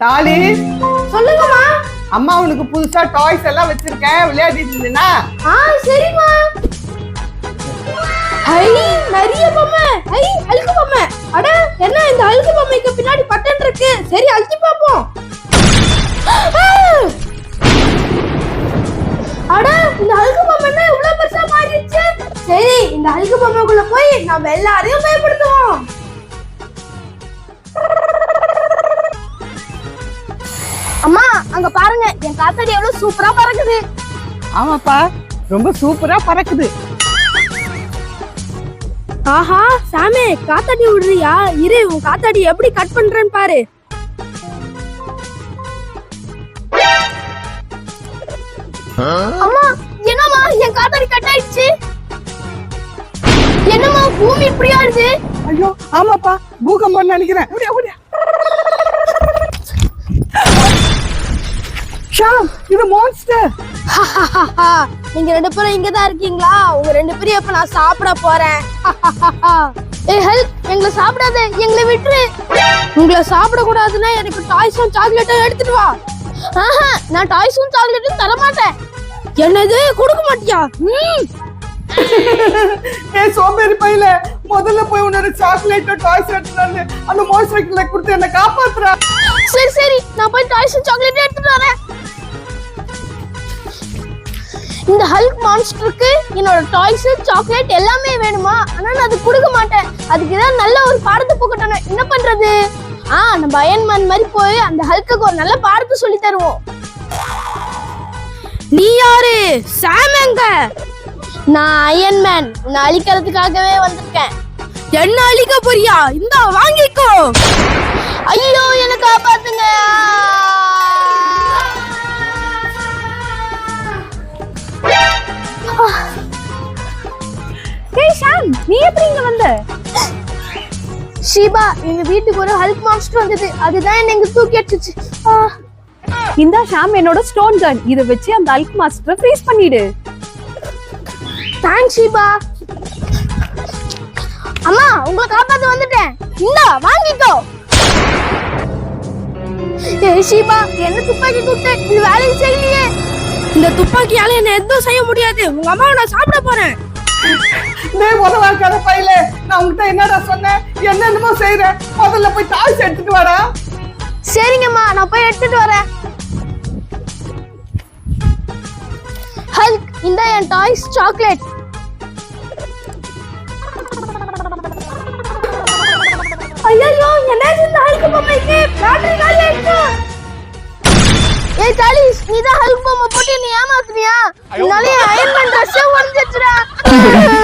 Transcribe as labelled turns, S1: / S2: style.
S1: தாலி.
S2: சொல்லுங்கம்மா.
S1: அம்மா உனக்கு புதுசா டாய்ஸ் எல்லாம் வச்சிருக்கேன். விளையாடிட்டு இருந்தேனா?
S2: ஆ சரிம்மா. ஐ நிறைய பொம்மை. ஐ அழுக்கு பொம்மை. அட என்ன இந்த அழுக்கு பொம்மைக்கு பின்னாடி பட்டன் இருக்கு? சரி அழுத்தி பாப்போம் அட இந்த அழுக்கு பொம்மை என்ன இவ்வளவு பெருசா மாறிடுச்சு? சரி இந்த அழுக்கு பொம்மைக்குள்ள போய் நம்ம எல்லாரையும் பயன்படுத்துவோம் அம்மா அங்க பாருங்க என் காத்தாடி எவ்வளவு சூப்பரா பறக்குது.
S1: ஆமாப்பா ரொம்ப சூப்பரா பறக்குது.
S2: ஆஹா சாமே காத்தாடி விடுறியா? இரு உன் காத்தாடி எப்படி கட் பண்றேன்னு பாரு. அம்மா என்னம்மா என் காத்தாடி கட் ஆயிடுச்சு? என்னம்மா பூமி இப்படி ஆடுது
S1: ஐயோ ஆமாப்பா பூகம்பம் நினைக்கிறேன். ஓடியா, ஓடியா. ஷாம் இது மான்ஸ்டர்
S2: நீங்க ரெண்டு பேரும் இங்க தான் இருக்கீங்களா? உங்க ரெண்டு பேரும் இப்ப நான் சாப்பிட போறேன்? ஏய் ஹெல்ப் எங்களை சாப்பிடாத. எங்களை விட்டுரு. உங்களை சாப்பிட கூடாதுன்னா எனக்கு டாய்ஸும் சாக்லேட்டும் எடுத்துட்டு வா. ஆஹா நான் டாய்ஸும் சாக்லேட்டும் தர மாட்டேன் என்னது? கொடுக்க மாட்டியா? ம்.
S1: ஏ சோம்பேறி பையில முதல்ல போய் உன்னோட சாக்லேட் டாய்ஸ் எடுத்துட்டு அந்த சைக்கிள கொடுத்து என்ன காப்பாத்துறா.
S2: சரி சரி. நான் போய் டாய்ஸும் சாக்லேட்டும் எடுத்துட்டு வரேன். இந்த ஹல்க் மான்ஸ்டருக்கு என்னோட டாய்ஸ் சாக்லேட் எல்லாமே வேணுமா? ஆனா நான் அது கொடுக்க மாட்டேன். அதுக்கு ஏதாவது நல்ல ஒரு பாடத்தை போக்கட்டணும் என்ன பண்றது? ஆ நம்ம அயன்மேன் மாதிரி போய் அந்த ஹல்க்குக்கு ஒரு நல்ல பாடத்தை சொல்லி தருவோம். நீ யாரு? சாமங்க நான் அயன்மேன் உன்னை அழிக்கிறதுக்காகவே வந்திருக்கேன். என்ன அழிக்க போறியா? இந்த வாங்கிக்கோ.
S3: நீ எப்படி இங்க வந்த?
S2: ஷீபா எங்க வீட்டுக்கு ஒரு ஹல்க் மான்ஸ்டர் வந்தது. அதுதான் என்ன இங்க தூக்கி அடிச்சிச்சு.
S3: இந்த ஷாம் என்னோட ஸ்டோன் கன் இத வச்சு அந்த அல்க் மாஸ்டரை ஃப்ரீஸ் பண்ணிடு.
S2: தேங்க்ஸ் ஷீபா. அம்மா உங்களை காப்பாத்த வந்துட்டேன். இந்தா வாங்கிக்கோ. ஏய் ஷீபா என்ன துப்பாக்கி கூப்பிட்டு இது வேலைக்கு செய்யலையே. இந்த துப்பாக்கியால என்ன எதுவும் செய்ய முடியாது. உங்க அம்மாவை நான் சாப்பிட போறேன்.
S1: டேய் உதவாக்காத பையில நான் உன்கிட்ட என்னடா சொன்னேன்? என்னென்னமோ செய்றேன் முதல்ல போய் டாய்ஸ் எடுத்துட்டு வாடா.
S2: சரிங்கம்மா நான் போய் எடுத்துட்டு வரேன். ஹல்க் இந்த என் டாய்ஸ் சாக்லேட் ஐயோ என்னாச்சு இந்த ஹல்க் பொம்மைக்கு? பேட்டரி காலி ஆயிடுச்சு ஏய் சாலிஸ் நீ தான் ஹல்க் பொம்மை போட்டு நீ ஏமாத்துறியா உன்னால என் அயன் மேன் ட்ரெஸ்ஸே உடைஞ்சிச்சுடா